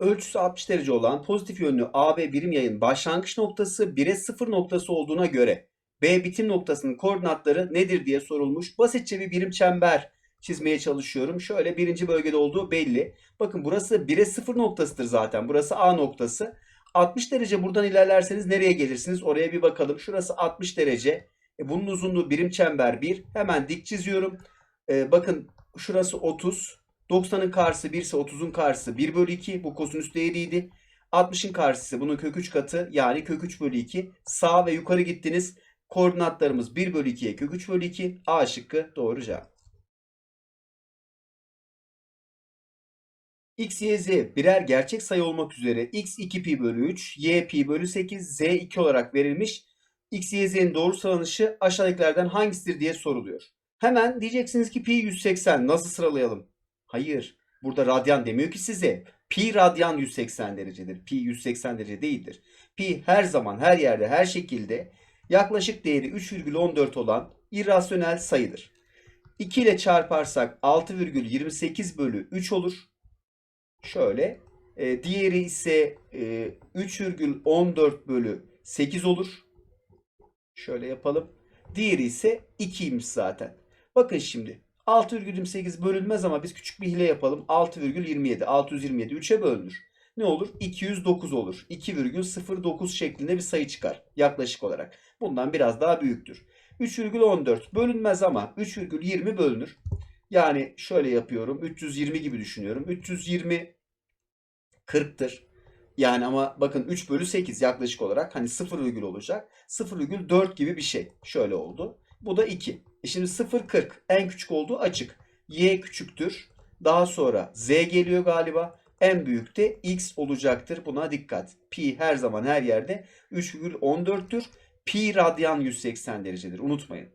Ölçüsü 60 derece olan pozitif yönlü AB birim yayın başlangıç noktası 1'e 0 noktası olduğuna göre B bitim noktasının koordinatları nedir diye sorulmuş. Basitçe bir birim çember çizmeye çalışıyorum. Şöyle birinci bölgede olduğu belli. Bakın burası 1'e 0 noktasıdır zaten. Burası A noktası. 60 derece buradan ilerlerseniz nereye gelirsiniz? Oraya bir bakalım. Şurası 60 derece. E, bunun uzunluğu birim çember 1. Hemen dik çiziyorum. E, bakın şurası 30. 90'ın karşısı 1 ise 30'un karşısı 1 bölü 2. Bu kosinüs değeriydi. 60'ın karşısı bunun kök 3 katı yani kök 3 bölü 2. Sağ ve yukarı gittiniz. Koordinatlarımız 1 bölü 2'ye kök 3 bölü 2. A şıkkı doğru cevap. X, Y, Z birer gerçek sayı olmak üzere x 2 pi bölü 3, y pi bölü 8, z 2 olarak verilmiş. X, Y, Z'nin doğru sıralanışı aşağıdakilerden hangisidir diye soruluyor. Hemen diyeceksiniz ki pi 180 nasıl sıralayalım? Hayır. Burada radyan demiyor ki size. Pi radyan 180 derecedir. Pi 180 derece değildir. Pi her zaman her yerde her şekilde yaklaşık değeri 3,14 olan irrasyonel sayıdır. 2 ile çarparsak 6,28 bölü 3 olur. Şöyle. E, diğeri ise e, 3,14 bölü 8 olur. Şöyle yapalım. Diğeri ise 2'ymiş zaten. Bakın şimdi 6,28 bölünmez ama biz küçük bir hile yapalım. 6,27. 627 3'e bölünür. Ne olur? 209 olur. 2,09 şeklinde bir sayı çıkar yaklaşık olarak. Bundan biraz daha büyüktür. 3,14 bölünmez ama 3,20 bölünür. Yani şöyle yapıyorum. 320 gibi düşünüyorum. 320 40'tır. Yani ama bakın 3 bölü 8 yaklaşık olarak hani 0 virgül olacak. 0,4 gibi bir şey. Şöyle oldu. Bu da 2. E şimdi 0,40 en küçük olduğu açık. Y küçüktür. Daha sonra Z geliyor galiba. En büyük de X olacaktır. Buna dikkat. Pi her zaman her yerde 3,14'tür. Pi radyan 180 derecedir. Unutmayın.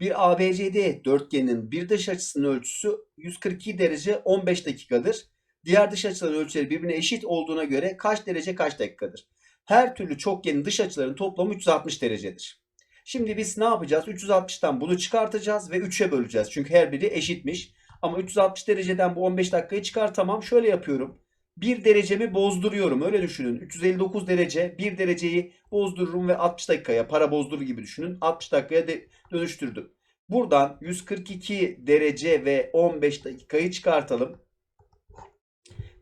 Bir ABCD dörtgeninin bir dış açısının ölçüsü 142 derece 15 dakikadır. Diğer dış açıların ölçüleri birbirine eşit olduğuna göre kaç derece kaç dakikadır? Her türlü çokgenin dış açıların toplamı 360 derecedir. Şimdi biz ne yapacağız? 360'tan bunu çıkartacağız ve 3'e böleceğiz. Çünkü her biri eşitmiş. Ama 360 dereceden bu 15 dakikayı çıkartamam. Şöyle yapıyorum. 1 derecemi bozduruyorum. Öyle düşünün. 359 derece 1 dereceyi bozdururum ve 60 dakikaya para bozdurur gibi düşünün. 60 dakikaya de dönüştürdüm. Buradan 142 derece ve 15 dakikayı çıkartalım.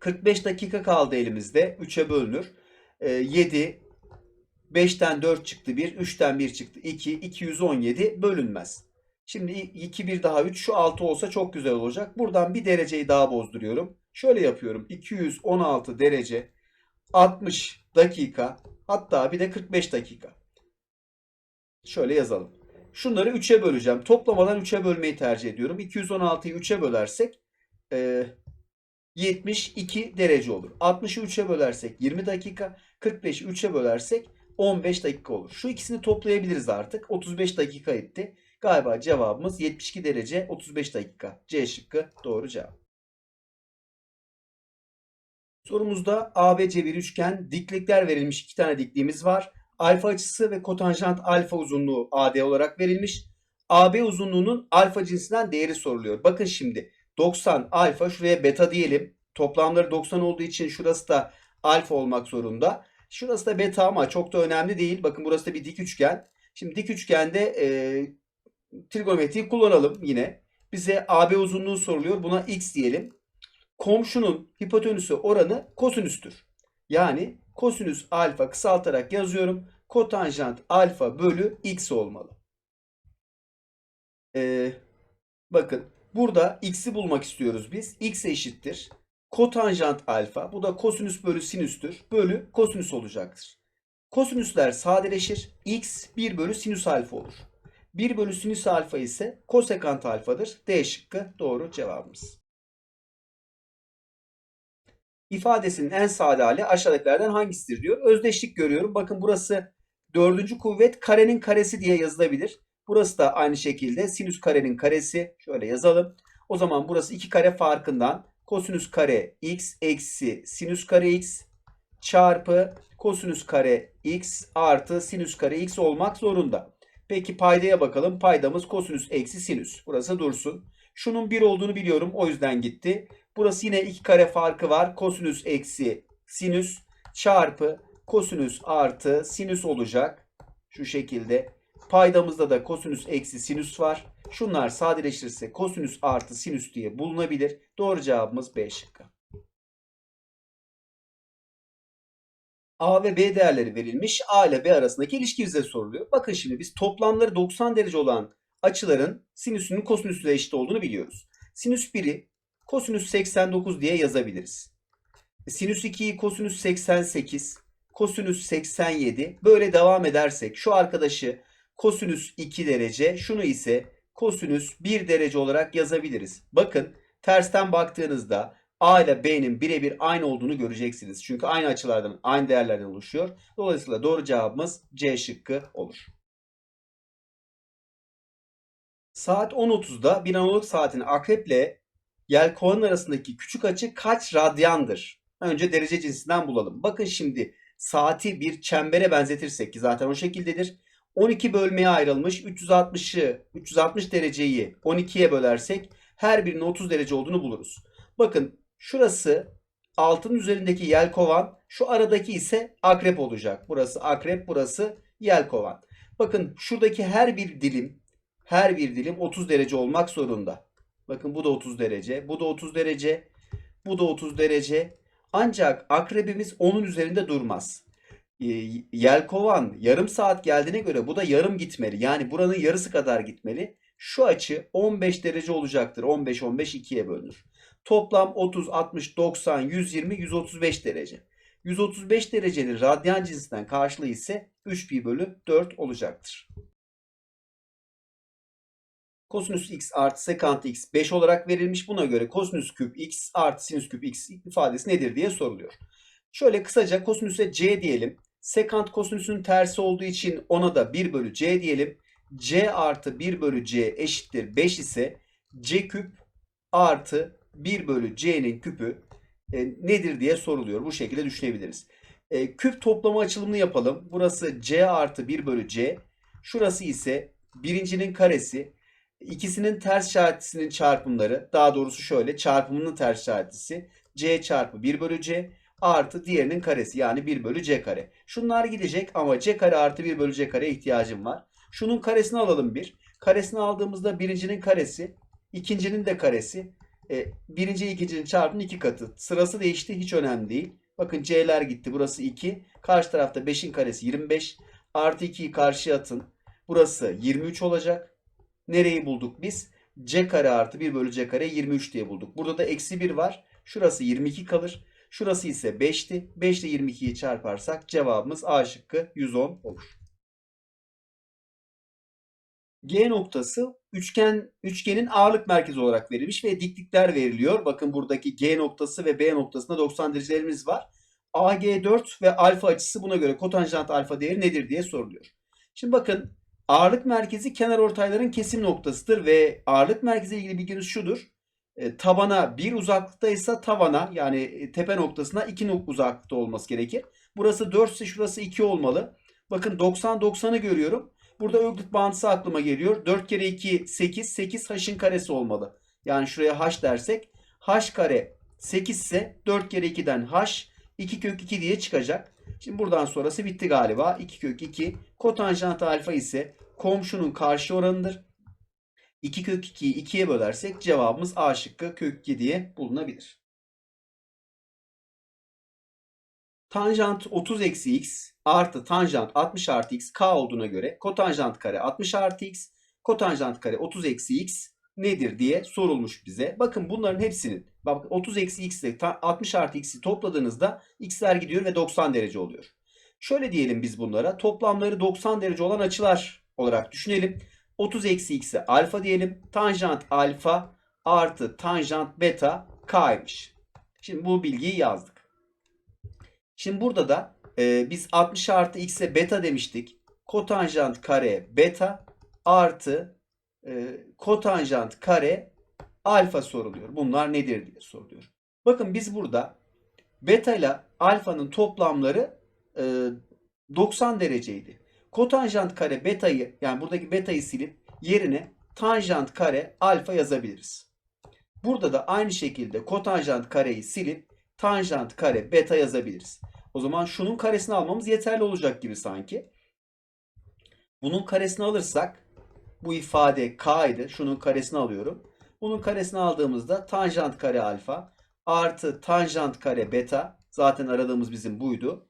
45 dakika kaldı elimizde. 3'e bölünür. Ee, 7 5'ten 4 çıktı 1, 3'ten 1 çıktı 2, 217 bölünmez. Şimdi 2, 1 daha 3, şu 6 olsa çok güzel olacak. Buradan bir dereceyi daha bozduruyorum. Şöyle yapıyorum. 216 derece 60 dakika hatta bir de 45 dakika. Şöyle yazalım. Şunları 3'e böleceğim. Toplamadan 3'e bölmeyi tercih ediyorum. 216'yı 3'e bölersek e, 72 derece olur. 60'ı 3'e bölersek 20 dakika. 45'i 3'e bölersek 15 dakika olur. Şu ikisini toplayabiliriz artık. 35 dakika etti. Galiba cevabımız 72 derece 35 dakika. C şıkkı doğru cevap. Sorumuzda ABC bir üçgen diklikler verilmiş. iki tane dikliğimiz var. Alfa açısı ve kotanjant alfa uzunluğu AD olarak verilmiş. AB uzunluğunun alfa cinsinden değeri soruluyor. Bakın şimdi 90 alfa şuraya beta diyelim. Toplamları 90 olduğu için şurası da alfa olmak zorunda. Şurası da beta ama çok da önemli değil. Bakın burası da bir dik üçgen. Şimdi dik üçgende e, trigonometriyi kullanalım yine. Bize AB uzunluğu soruluyor. Buna x diyelim. Komşunun hipotenüsü oranı kosinüstür. Yani kosinüs alfa kısaltarak yazıyorum. Kotanjant alfa bölü x olmalı. Ee, bakın burada x'i bulmak istiyoruz biz. x eşittir. Kotanjant alfa. Bu da kosinüs bölü sinüstür. Bölü kosinüs olacaktır. Kosinüsler sadeleşir. x 1 bölü sinüs alfa olur. 1 bölü sinüs alfa ise kosekant alfadır. D şıkkı doğru cevabımız. İfadesinin en sade hali aşağıdakilerden hangisidir diyor. Özdeşlik görüyorum. Bakın burası dördüncü kuvvet karenin karesi diye yazılabilir. Burası da aynı şekilde sinüs karenin karesi. Şöyle yazalım. O zaman burası iki kare farkından kosinüs kare x eksi sinüs kare x çarpı kosinüs kare x artı sinüs kare x olmak zorunda. Peki paydaya bakalım. Paydamız kosinüs eksi sinüs. Burası dursun. Şunun 1 olduğunu biliyorum. O yüzden gitti. Burası yine 2 kare farkı var. Kosinüs eksi sinüs çarpı kosinüs artı sinüs olacak. Şu şekilde. Paydamızda da kosinüs eksi sinüs var. Şunlar sadeleşirse kosinüs artı sinüs diye bulunabilir. Doğru cevabımız B şıkkı. A ve B değerleri verilmiş. A ile B arasındaki ilişki bize soruluyor. Bakın şimdi biz toplamları 90 derece olan açıların sinüsünün kosinüsle eşit olduğunu biliyoruz. Sinüs 1'i kosinüs 89 diye yazabiliriz. Sinüs 2'yi kosinüs 88, kosinüs 87 böyle devam edersek şu arkadaşı kosinüs 2 derece, şunu ise kosinüs 1 derece olarak yazabiliriz. Bakın tersten baktığınızda A ile B'nin birebir aynı olduğunu göreceksiniz. Çünkü aynı açılardan, aynı değerlerden oluşuyor. Dolayısıyla doğru cevabımız C şıkkı olur. Saat 10.30'da bir analog saatin akreple yelkovan arasındaki küçük açı kaç radyandır? Önce derece cinsinden bulalım. Bakın şimdi saati bir çembere benzetirsek ki zaten o şekildedir. 12 bölmeye ayrılmış 360'ı 360 dereceyi 12'ye bölersek her birinin 30 derece olduğunu buluruz. Bakın şurası altın üzerindeki yelkovan, şu aradaki ise akrep olacak. Burası akrep, burası yelkovan. Bakın şuradaki her bir dilim, her bir dilim 30 derece olmak zorunda. Bakın bu da 30 derece, bu da 30 derece, bu da 30 derece. Ancak akrebimiz onun üzerinde durmaz. E, Yelkovan yarım saat geldiğine göre bu da yarım gitmeli. Yani buranın yarısı kadar gitmeli. Şu açı 15 derece olacaktır. 15 15 2'ye bölünür. Toplam 30, 60, 90, 120, 135 derece. 135 derecenin radyan cinsinden karşılığı ise 3 pi bölü 4 olacaktır. Kosinüs x artı sekant x 5 olarak verilmiş. Buna göre kosinüs küp x artı sinüs küp x ifadesi nedir diye soruluyor. Şöyle kısaca kosinüse c diyelim. Sekant kosinüsün tersi olduğu için ona da 1 bölü c diyelim. c artı 1 bölü c eşittir 5 ise c küp artı 1 bölü c'nin küpü e, nedir diye soruluyor. Bu şekilde düşünebiliriz. E, küp toplama açılımını yapalım. Burası c artı 1 bölü c. Şurası ise birincinin karesi. İkisinin ters işaretisinin çarpımları. Daha doğrusu şöyle çarpımının ters işaretisi. c çarpı 1 bölü c artı diğerinin karesi yani 1 bölü c kare. Şunlar gidecek ama c kare artı 1 bölü c kareye ihtiyacım var. Şunun karesini alalım bir. Karesini aldığımızda birincinin karesi, ikincinin de karesi. E, birinci ikincinin çarpımının iki katı. Sırası değişti hiç önemli değil. Bakın c'ler gitti. Burası 2. Karşı tarafta 5'in karesi 25. Artı 2'yi karşıya atın. Burası 23 olacak. Nereyi bulduk biz? c kare artı 1 bölü c kare 23 diye bulduk. Burada da eksi 1 var. Şurası 22 kalır. Şurası ise 5'ti. 5 ile 22'yi çarparsak cevabımız A şıkkı 110 olur. G noktası üçgen üçgenin ağırlık merkezi olarak verilmiş ve diklikler veriliyor. Bakın buradaki G noktası ve B noktasında 90 derecelerimiz var. AG4 ve alfa açısı buna göre kotanjant alfa değeri nedir diye soruluyor. Şimdi bakın ağırlık merkezi kenar ortayların kesim noktasıdır ve ağırlık merkezi ilgili bilginiz şudur. E, tabana bir uzaklıktaysa tavana yani e, tepe noktasına 2 uzaklıkta olması gerekir. Burası 4 ise şurası 2 olmalı. Bakın 90 90'ı görüyorum. Burada Euclid bağıntısı aklıma geliyor. 4 kere 2 8. 8 h'ın karesi olmalı. Yani şuraya h dersek h kare 8 ise 4 kere 2'den h 2 kök 2 diye çıkacak. Şimdi buradan sonrası bitti galiba. 2 kök 2. Kotanjant alfa ise komşunun karşı oranıdır. 2 kök 2'yi 2'ye bölersek cevabımız A şıkkı kök 2 diye bulunabilir. Tanjant 30 eksi x artı tanjant 60 artı x k olduğuna göre kotanjant kare 60 artı x, kotanjant kare 30 eksi x nedir diye sorulmuş bize. Bakın bunların hepsinin bak 30 eksi x ile 60 artı x'i topladığınızda x'ler gidiyor ve 90 derece oluyor. Şöyle diyelim biz bunlara toplamları 90 derece olan açılar olarak düşünelim. 30 eksi x'e alfa diyelim. Tanjant alfa artı tanjant beta k'ymış. Şimdi bu bilgiyi yazdık. Şimdi burada da e, biz 60 artı x'e beta demiştik. Kotanjant kare beta artı e, kotanjant kare alfa soruluyor. Bunlar nedir diye soruluyor. Bakın biz burada beta ile alfanın toplamları e, 90 dereceydi. Kotanjant kare beta'yı yani buradaki beta'yı silip yerine tanjant kare alfa yazabiliriz. Burada da aynı şekilde kotanjant kareyi silip tanjant kare beta yazabiliriz. O zaman şunun karesini almamız yeterli olacak gibi sanki. Bunun karesini alırsak bu ifade k'ydı. Şunun karesini alıyorum. Bunun karesini aldığımızda tanjant kare alfa artı tanjant kare beta zaten aradığımız bizim buydu.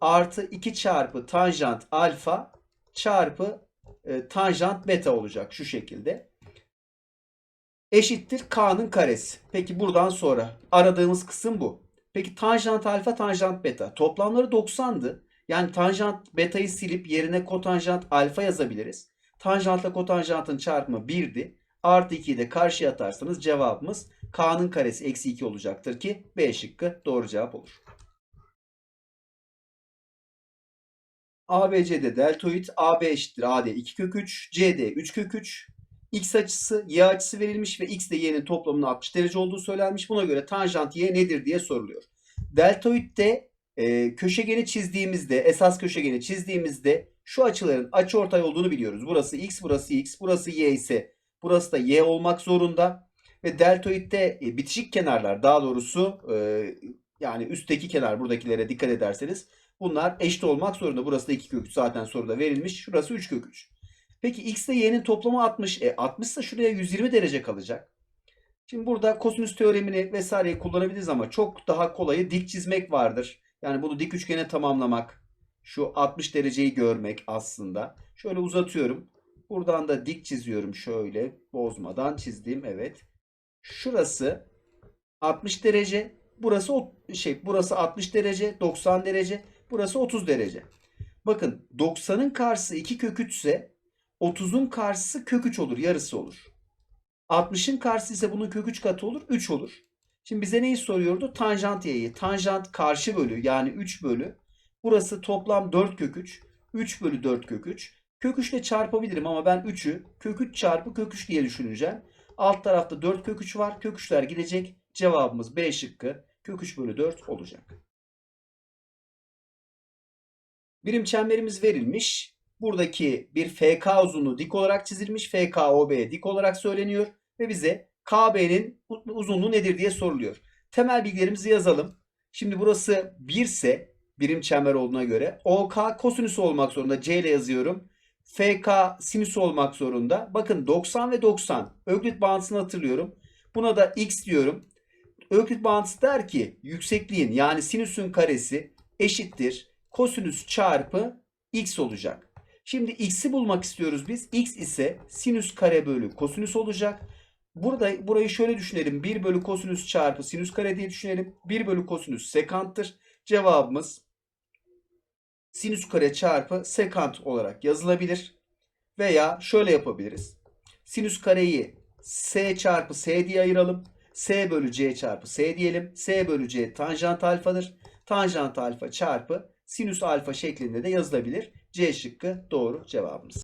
Artı 2 çarpı tanjant alfa çarpı e, tanjant beta olacak şu şekilde. Eşittir k'nın karesi. Peki buradan sonra aradığımız kısım bu. Peki tanjant alfa tanjant beta toplamları 90'dı. Yani tanjant beta'yı silip yerine kotanjant alfa yazabiliriz. Tanjantla kotanjantın çarpımı 1'di. Artı 2'yi de karşıya atarsanız cevabımız k'nın karesi eksi 2 olacaktır ki B şıkkı doğru cevap olur. ABC'de deltoid AB eşittir AD 2 kök 3, CD 3 kök 3. X açısı, Y açısı verilmiş ve X ile Y'nin toplamının 60 derece olduğu söylenmiş. Buna göre tanjant Y nedir diye soruluyor. Deltoidde e, köşegeni çizdiğimizde, esas köşegeni çizdiğimizde şu açıların açıortay olduğunu biliyoruz. Burası X, burası X, burası Y ise burası da Y olmak zorunda. Ve deltoidde e, bitişik kenarlar daha doğrusu e, yani üstteki kenar buradakilere dikkat ederseniz bunlar eşit olmak zorunda. Burası da 2 kök 3 zaten soruda verilmiş. Şurası 3 kök 3. Peki x ile y'nin toplamı 60. E 60 ise şuraya 120 derece kalacak. Şimdi burada kosinüs teoremini vesaireyi kullanabiliriz ama çok daha kolayı dik çizmek vardır. Yani bunu dik üçgene tamamlamak. Şu 60 dereceyi görmek aslında. Şöyle uzatıyorum. Buradan da dik çiziyorum şöyle bozmadan çizdiğim evet. Şurası 60 derece. Burası şey burası 60 derece, 90 derece. Burası 30 derece. Bakın 90'ın karşısı 2 kök 3 ise 30'un karşısı kök 3 olur, yarısı olur. 60'ın karşısı ise bunun kök 3 katı olur, 3 olur. Şimdi bize neyi soruyordu? Tanjant y'yi. Tanjant karşı bölü yani 3 bölü. Burası toplam 4 kök 3. 3 bölü 4 kök 3. Kök 3 ile çarpabilirim ama ben 3'ü kök 3 çarpı kök 3 diye düşüneceğim. Alt tarafta 4 kök 3 var. Kök 3'ler gidecek. Cevabımız B şıkkı. Kök 3 bölü 4 olacak. Birim çemberimiz verilmiş. Buradaki bir FK uzunluğu dik olarak çizilmiş. FK OB'ye dik olarak söyleniyor. Ve bize KB'nin uzunluğu nedir diye soruluyor. Temel bilgilerimizi yazalım. Şimdi burası 1 ise birim çember olduğuna göre OK kosinüsü olmak zorunda. C ile yazıyorum. FK sinüsü olmak zorunda. Bakın 90 ve 90. Öklit bağıntısını hatırlıyorum. Buna da x diyorum. Öklit bağıntısı der ki yüksekliğin yani sinüsün karesi eşittir kosinüs çarpı x olacak. Şimdi x'i bulmak istiyoruz biz. x ise sinüs kare bölü kosinüs olacak. Burada burayı şöyle düşünelim. 1 bölü kosinüs çarpı sinüs kare diye düşünelim. 1 bölü kosinüs sekanttır. Cevabımız sinüs kare çarpı sekant olarak yazılabilir. Veya şöyle yapabiliriz. Sinüs kareyi s çarpı s diye ayıralım. s bölü c çarpı s diyelim. s bölü c tanjant alfadır. Tanjant alfa çarpı sinüs alfa şeklinde de yazılabilir. C şıkkı doğru cevabımız.